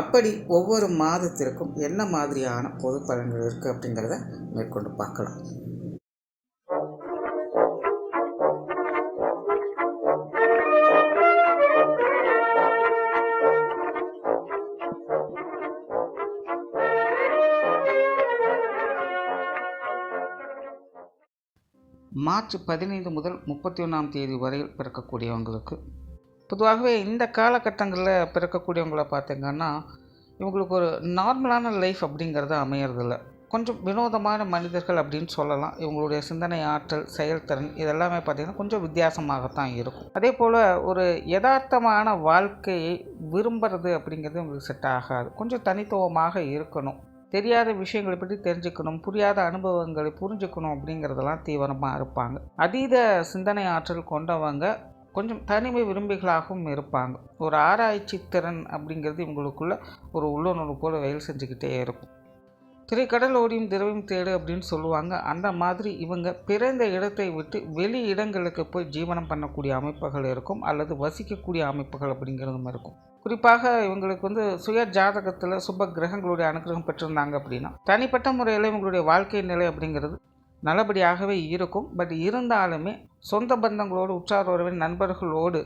அப்படி ஒவ்வொரு மாதத்திற்கும் என்ன மாதிரியான பொது பலன்கள் இருக்குது அப்படிங்கிறத மேற்கொண்டு பார்க்கலாம். மார்ச் பதினைந்து முதல் முப்பத்தி ஒன்றாம் தேதி வரையில் பிறக்கக்கூடியவங்களுக்கு பொதுவாகவே இந்த காலகட்டங்களில் பிறக்கக்கூடியவங்கள பார்த்திங்கன்னா இவங்களுக்கு ஒரு நார்மலான லைஃப் அப்படிங்கிறது அமையறதில்ல. கொஞ்சம் வினோதமான மனிதர்கள் அப்படின்னு சொல்லலாம். இவங்களுடைய சிந்தனை ஆற்றல் செயல்திறன் இதெல்லாமே பார்த்திங்கன்னா கொஞ்சம் வித்தியாசமாகத்தான் இருக்கும். அதே போல் ஒரு யதார்த்தமான வாழ்க்கையை விரும்புறது அப்படிங்கிறது இவங்களுக்கு செட் ஆகாது. கொஞ்சம் தனித்துவமாக இருக்கணும். தெரியாத விஷயங்களை பற்றி தெரிஞ்சுக்கணும். புரியாத அனுபவங்களை புரிஞ்சுக்கணும் அப்படிங்கிறதெல்லாம் தீவிரமாக இருப்பாங்க. அதீத சிந்தனை ஆற்றல் கொண்டவங்க கொஞ்சம் தனிமை விரும்பிகளாகவும் இருப்பாங்க. ஒரு ஆராய்ச்சி திறன் அப்படிங்கிறது இவங்களுக்குள்ள ஒரு உள்ளுணர்வு போல் வேலை செஞ்சுக்கிட்டே இருக்கும். திரைக்கடல் ஓடியும் திரவியம் தேடு அப்படின்னு சொல்லுவாங்க. அந்த மாதிரி இவங்க பிறந்த இடத்தை விட்டு வெளி இடங்களுக்கு போய் ஜீவனம் பண்ணக்கூடிய அமைப்புகள் இருக்கும் அல்லது வசிக்கக்கூடிய அமைப்புகள் அப்படிங்கிறதும் இருக்கும். குறிப்பாக இவங்களுக்கு வந்து சுய ஜாதகத்தில் சுப கிரகங்களுடைய அனுகிரகம் பெற்றிருந்தாங்க அப்படின்னா தனிப்பட்ட முறையில் இவங்களுடைய வாழ்க்கை நிலை அப்படிங்கிறது நல்லபடியாகவே இருக்கும். பட் இருந்தாலுமே சொந்த பந்தங்களோடு உற்றார் உறவின் நண்பர்களோடு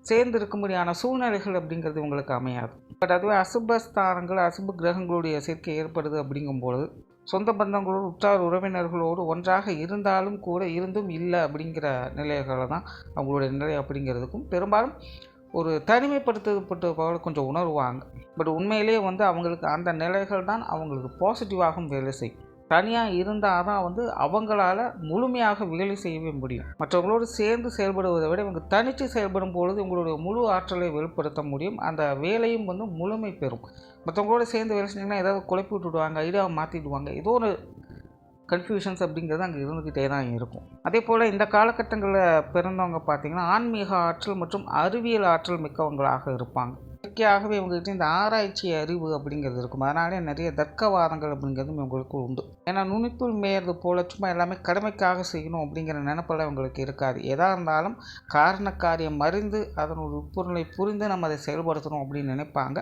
சேர்ந்து இருக்கும்படியான சூழ்நிலைகள் அப்படிங்கிறது உங்களுக்கு அமையாது. பட் அதுவே அசுபஸ்தானங்கள் அசுப கிரகங்களுடைய சேர்க்கை ஏற்படுது அப்படிங்கும்பொழுது சொந்த பந்தங்களோடு உற்றார் உறவினர்களோடு ஒன்றாக இருந்தாலும் கூட இருந்தும் இல்லை அப்படிங்கிற நிலைகளை தான் அவங்களுடைய நிலை அப்படிங்கிறதுக்கும் பெரும்பாலும் ஒரு தனிமைப்படுத்தப்பட்ட போல கொஞ்சம் உணர்வாங்க. பட் உண்மையிலேயே வந்து அவங்களுக்கு அந்த நிலைகள் தான் அவங்களுக்கு பாசிட்டிவாகவும் வேலை செய்யும். தனியாக இருந்தால் தான் வந்து அவங்களால முழுமையாக வேலை செய்யவே முடியும். மற்றவங்களோடு சேர்ந்து செயல்படுவதை விட இவங்க தனித்து செயல்படும் பொழுது உங்களுடைய முழு ஆற்றலை வெளிப்படுத்த முடியும். அந்த வேலையும் வந்து முழுமை பெறும். மற்றவங்களோட சேர்ந்து வேலை செஞ்சிங்கன்னா ஏதாவது குழப்பி விட்டுடுவாங்க ஐடியாவை மாற்றிடுவாங்க ஏதோ ஒரு கன்ஃபியூஷன்ஸ் அப்படிங்கிறது அங்கே இருந்துக்கிட்டே தான் இருக்கும். அதே போல் இந்த காலகட்டங்களில் பிறந்தவங்க பார்த்திங்கன்னா ஆன்மீக ஆற்றல் மற்றும் அறிவியல் ஆற்றல் மிக்கவங்களாக இருப்பாங்க. இயற்கையாகவே இவங்ககிட்ட இந்த ஆராய்ச்சி அறிவு அப்படிங்கிறது இருக்கும். அதனாலே நிறைய தர்க்கவாதங்கள் அப்படிங்கிறதும் இவங்களுக்கு உண்டு. ஏன்னா நுனிப்புள் மேயறது போல சும்மா எல்லாமே கடமைக்காக செய்யணும் அப்படிங்கிற நினப்பெல்லாம் இவங்களுக்கு இருக்காது. எதாக இருந்தாலும் காரண காரியம் அறிந்து அதனுடைய உட்பொருளை புரிந்து நம்ம அதை செயல்படுத்தணும் அப்படின்னு நினைப்பாங்க.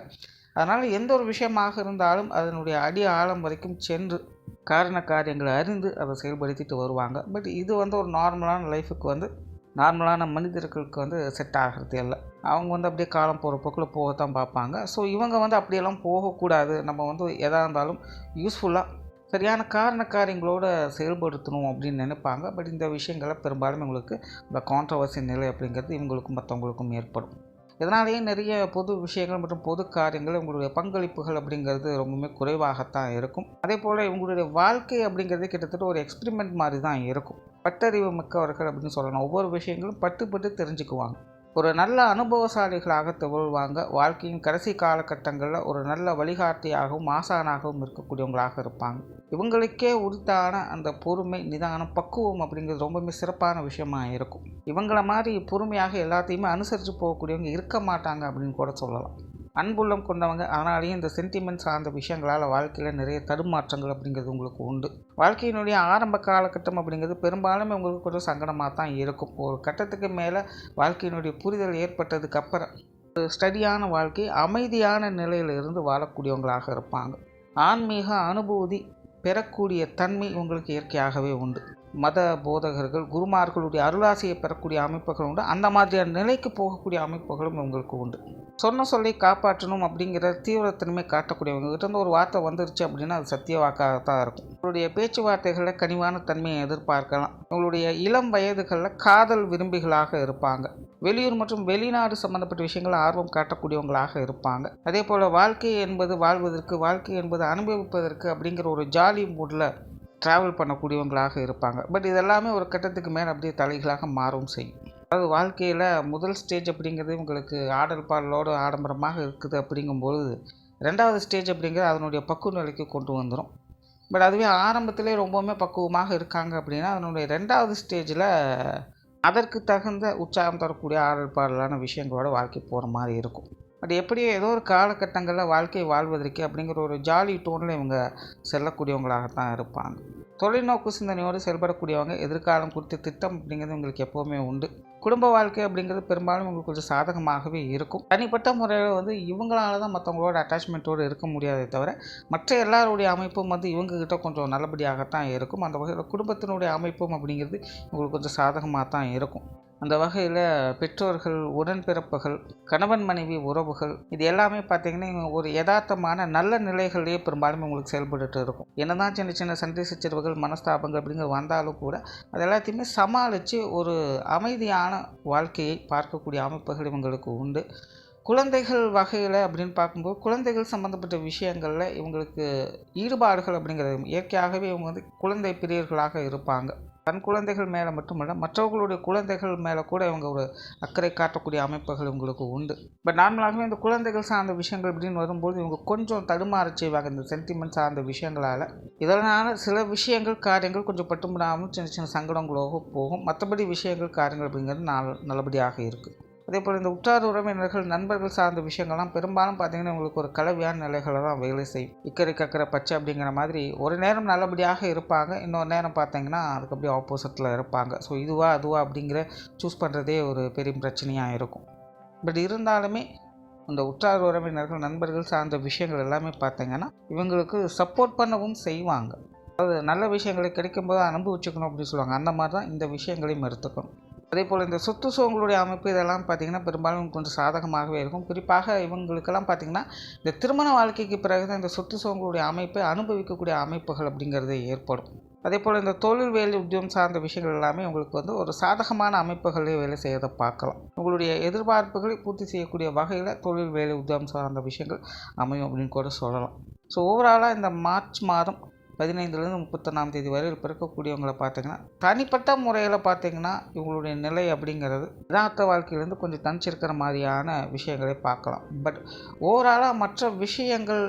அதனால் எந்த ஒரு விஷயமாக இருந்தாலும் அதனுடைய அடி ஆழம் வரைக்கும் சென்று காரண காரியங்களை அறிந்து அதை செயல்படுத்திட்டு வருவாங்க. பட் இது வந்து ஒரு நார்மலான லைஃபுக்கு வந்து நார்மலான மனிதர்களுக்கு வந்து செட் ஆகிறது இல்லை. அவங்க வந்து அப்படியே காலம் போகிற போக்கில் போகத்தான் பார்ப்பாங்க. ஸோ இவங்க வந்து அப்படியெல்லாம் போகக்கூடாது. நம்ம வந்து எதாக இருந்தாலும் யூஸ்ஃபுல்லாக சரியான காரண செயல்படுத்தணும் அப்படின்னு நினைப்பாங்க. பட் இந்த விஷயங்களை பெரும்பாலும் இவங்களுக்கு இந்த கான்ட்ரவர்சி நிலை அப்படிங்கிறது இவங்களுக்கும் மற்றவங்களுக்கும் ஏற்படும். இதனாலேயே நிறைய பொது விஷயங்கள் மற்றும் பொது காரியங்கள் இவங்களுடைய பங்களிப்புகள் அப்படிங்கிறது ரொம்பவுமே குறைவாகத்தான் இருக்கும். அதே போல் இவங்களுடைய வாழ்க்கை அப்படிங்கிறது கிட்டத்தட்ட ஒரு எக்ஸ்பிரிமெண்ட் மாதிரி தான் இருக்கும். பட்டறிவு மிக்கவர்கள் அப்படின்னு சொல்லலாம். ஒவ்வொரு விஷயங்களும் பட்டு பட்டு தெரிஞ்சுக்குவாங்க. ஒரு நல்ல அனுபவசாலிகளாக திகழ்வாங்க. வாழ்க்கையின் கடைசி காலகட்டங்களில் ஒரு நல்ல வழிகாட்டியாகவும் ஆசானாகவும் இருக்கக்கூடியவங்களாக இருப்பாங்க. இவங்களுக்கே உரித்தான அந்த பொறுமை நிதானம் பக்குவம் அப்படிங்கிறது ரொம்பவுமே சிறப்பான விஷயமாக இருக்கும். இவங்கள மாதிரி பொறுமையாக எல்லாத்தையுமே அனுசரித்து போகக்கூடியவங்க இருக்க மாட்டாங்க அப்படின்னு கூட சொல்லலாம். அன்புள்ளம் கொண்டவங்க அதனாலேயும் இந்த சென்டிமெண்ட் சார்ந்த விஷயங்களால் வாழ்க்கையில் நிறைய தடுமாற்றங்கள் அப்படிங்கிறது உங்களுக்கு உண்டு. வாழ்க்கையினுடைய ஆரம்ப காலகட்டம் அப்படிங்கிறது பெரும்பாலும் உங்களுக்கு கொஞ்சம் சங்கடமாக தான் இருக்கும். ஒரு கட்டத்துக்கு மேலே வாழ்க்கையினுடைய புரிதல் ஏற்பட்டதுக்கு அப்புறம் ஒரு ஸ்டடியான வாழ்க்கை அமைதியான நிலையிலிருந்து வாழக்கூடியவங்களாக இருப்பாங்க. ஆன்மீக அனுபூதி பெறக்கூடிய தன்மை உங்களுக்கு இயற்கையாகவே உண்டு. மத போதகர்கள் குருமார்களுடைய அருளாசியை பெறக்கூடிய அமைப்புகள் உண்டு. அந்த மாதிரியான நிலைக்கு போகக்கூடிய அமைப்புகளும் உங்களுக்கு உண்டு. சொன்ன சொல்லை காப்பாற்றணும் அப்படிங்கிற தீவிரத்தன்மை காட்டக்கூடியவங்க. இருந்து ஒரு வார்த்தை வந்துருச்சு அப்படின்னா அது சத்திய வாக்காக தான் இருக்கும். உங்களுடைய பேச்சுவார்த்தைகளில் கனிவான தன்மையை எதிர்பார்க்கலாம். உங்களுடைய இளம் வயதுகளில் காதல் விரும்பிகளாக இருப்பாங்க. வெளியூர் மற்றும் வெளிநாடு சம்மந்தப்பட்ட விஷயங்கள் ஆர்வம் காட்டக்கூடியவங்களாக இருப்பாங்க. அதே போல் வாழ்க்கை என்பது வாழ்வதற்கு வாழ்க்கை என்பது அனுபவிப்பதற்கு அப்படிங்கிற ஒரு ஜாலி மூடில் ட்ராவல் பண்ணக்கூடியவங்களாக இருப்பாங்க. பட் இதெல்லாமே ஒரு கட்டத்துக்கு மேலே அப்படியே தலைகளாக மாறவும் செய்யும். அதாவது வாழ்க்கையில் முதல் ஸ்டேஜ் அப்படிங்கிறது உங்களுக்கு ஆடல் பாடலோடு ஆடம்பரமாக இருக்குது அப்படிங்கும்பொழுது ரெண்டாவது ஸ்டேஜ் அப்படிங்கிறது அதனுடைய பக்குவ நிலைக்கு கொண்டு வந்துடும் பட் அதுவே ஆரம்பத்திலே ரொம்பவுமே பக்குவமாக இருக்காங்க அப்படின்னா அதனுடைய ரெண்டாவது ஸ்டேஜில் அதற்கு தகுந்த உற்சாகம் தரக்கூடிய ஆடல் பாடலான விஷயங்களோட வாழ்க்கை போகிற மாதிரி இருக்கும். பட் எப்படியோ ஏதோ ஒரு காலகட்டங்களில் வாழ்க்கை வாழ்வதற்கு அப்படிங்கிற ஒரு ஜாலி டோனில் இவங்க செல்லக்கூடியவங்களாகத்தான் இருப்பாங்க. தொலைநோக்கு சிந்தனையோடு செயல்படக்கூடியவங்க எதிர்காலம் குறித்து திட்டம் அப்படிங்கிறது உங்களுக்கு எப்போவுமே உண்டு. குடும்ப வாழ்க்கை அப்படிங்கிறது பெரும்பாலும் உங்களுக்கு கொஞ்சம் சாதகமாகவே இருக்கும். தனிப்பட்ட முறையில் வந்து இவங்களால தான் மற்றவங்களோட அட்டாச்மெண்ட்டோடு இருக்க முடியாதே தவிர மற்ற எல்லாருடைய அமைப்பும் வந்து இவங்ககிட்ட கொஞ்சம் நல்லபடியாகத்தான் இருக்கும். அந்த வகையில் குடும்பத்தினுடைய அமைப்பும் அப்படிங்கிறது உங்களுக்கு கொஞ்சம் சாதகமாக தான் இருக்கும். அந்த வகையில் பெற்றோர்கள் உடன்பிறப்புகள் கணவன் மனைவி உறவுகள் இது எல்லாமே பார்த்தீங்கன்னா இவங்க ஒரு யதார்த்தமான நல்ல நிலைகளிலேயே பெரும்பாலும் உங்களுக்கு செயல்பட்டுட்டு இருக்கும். என்னதான் சின்ன சின்ன சண்டை சச்சரவுகள் மனஸ்தாபங்கள் அப்படிங்கிறது வந்தாலும் கூட அது எல்லாத்தையுமே சமாளித்து ஒரு அமைதியான வாழ்க்கையை பார்க்கக்கூடிய அமைப்புகள் இவங்களுக்கு உண்டு. குழந்தைகள் வகையில் அப்படின்னு பார்க்கும்போது குழந்தைகள் சம்மந்தப்பட்ட விஷயங்களில் இவங்களுக்கு ஈடுபாடுகள் அப்படிங்கிறது இயற்கையாகவே இவங்க வந்து குழந்தை பிரியர்களாக இருப்பாங்க. தன் குழந்தைகள் மேலே மட்டுமல்ல மற்றவர்களுடைய குழந்தைகள் மேலே கூட இவங்க ஒரு அக்கறை காட்டக்கூடிய அமைப்புகள் இவங்களுக்கு உண்டு. பட் நார்மலாகவே இந்த குழந்தைகள் சார்ந்த விஷயங்கள் அப்படின்னு வரும்போது இவங்க கொஞ்சம் தடுமாற செய்வாங்க இந்த சென்டிமெண்ட் சார்ந்த விஷயங்களால். இதனால் சில விஷயங்கள் காரியங்கள் கொஞ்சம் பட்டுமிடாமல் சின்ன சின்ன சங்கடங்களோ போகும். மற்றபடி விஷயங்கள் காரியங்கள் அப்படிங்கிறது நாள் நல்லபடியாக இருக்குது அதே போல் இந்த உற்றார் உறவினர்கள் நண்பர்கள் சார்ந்த விஷயங்கள்லாம் பெரும்பாலும் பார்த்தீங்கன்னா உங்களுக்கு ஒரு கலவையான நிலைகளை தான் வேலை செய்யும். இக்கரை கக்கரை பச்சை அப்படிங்கிற மாதிரி ஒரு நேரம் நல்லபடியாக இருப்பாங்க இன்னொரு நேரம் பார்த்தீங்கன்னா அதுக்கு அப்படியே ஆப்போசிட்டில் இருப்பாங்க. ஸோ இதுவா அதுவா அப்படிங்கிற சூஸ் பண்ணுறதே ஒரு பெரிய பிரச்சனையாக இருக்கும். பட் இருந்தாலுமே இந்த உற்றார் உறவினர்கள் நண்பர்கள் சார்ந்த விஷயங்கள் எல்லாமே பார்த்தீங்கன்னா இவங்களுக்கு சப்போர்ட் பண்ணவும் செய்வாங்க. அதாவது நல்ல விஷயங்களை கிடைக்கும்போது அனுபவிச்சுக்கணும் அப்படின்னு சொல்லுவாங்க. அந்த மாதிரி தான் இந்த விஷயங்களையும் எடுத்துக்கணும். அதே போல் இந்த சொத்து சுகங்களுடைய அமைப்பு இதெல்லாம் பார்த்திங்கன்னா பெரும்பாலும் கொஞ்சம் சாதகமாகவே இருக்கும். குறிப்பாக இவங்களுக்கெல்லாம் பார்த்திங்கன்னா இந்த திருமண வாழ்க்கைக்கு பிறகு தான் இந்த சொத்து சுகங்களுடைய அமைப்பை அனுபவிக்கக்கூடிய அமைப்புகள் அப்படிங்கிறது ஏற்படும். அதே போல் இந்த தொழில் வேலை உத்தியோகம் சார்ந்த விஷயங்கள் எல்லாமே உங்களுக்கு வந்து ஒரு சாதகமான அமைப்புகளே வேலை செய்யறதை பார்க்கலாம். உங்களுடைய எதிர்பார்ப்புகளை பூர்த்தி செய்யக்கூடிய வகையில் தொழில் வேலை உத்தியோகம் சார்ந்த விஷயங்கள் அமையும் அப்படின்னு கூட சொல்லலாம். ஸோ ஓவராலாக இந்த மார்ச் மாதம் பதினைந்துலேருந்து முப்பத்தொன்னாம் தேதி வரை பிறக்கக்கூடியவங்களை பார்த்தீங்கன்னா தனிப்பட்ட முறையில் பார்த்தீங்கன்னா இவங்களுடைய நிலை அப்படிங்கிறது யதார்த்த வாழ்க்கையிலேருந்து கொஞ்சம் தனிச்சிருக்கிற மாதிரியான விஷயங்களை பார்க்கலாம். பட் ஓவராலாக மற்ற விஷயங்கள்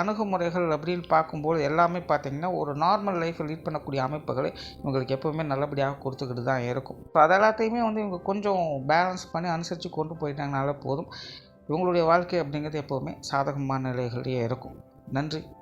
அணுகுமுறைகள் அப்படின்னு பார்க்கும்போது எல்லாமே பார்த்திங்கன்னா ஒரு நார்மல் லைஃப்பை லீட் பண்ணக்கூடிய அமைப்புகளை இவங்களுக்கு எப்போவுமே நல்லபடியாக கொடுத்துக்கிட்டு தான் இருக்கும். ஸோ அதெல்லாத்தையுமே வந்து இவங்க கொஞ்சம் பேலன்ஸ் பண்ணி அனுசரித்து கொண்டு போயிட்டாங்கனால போதும். இவங்களுடைய வாழ்க்கை அப்படிங்கிறது எப்போவுமே சாதகமான நிலைகளையே இருக்கும். நன்றி.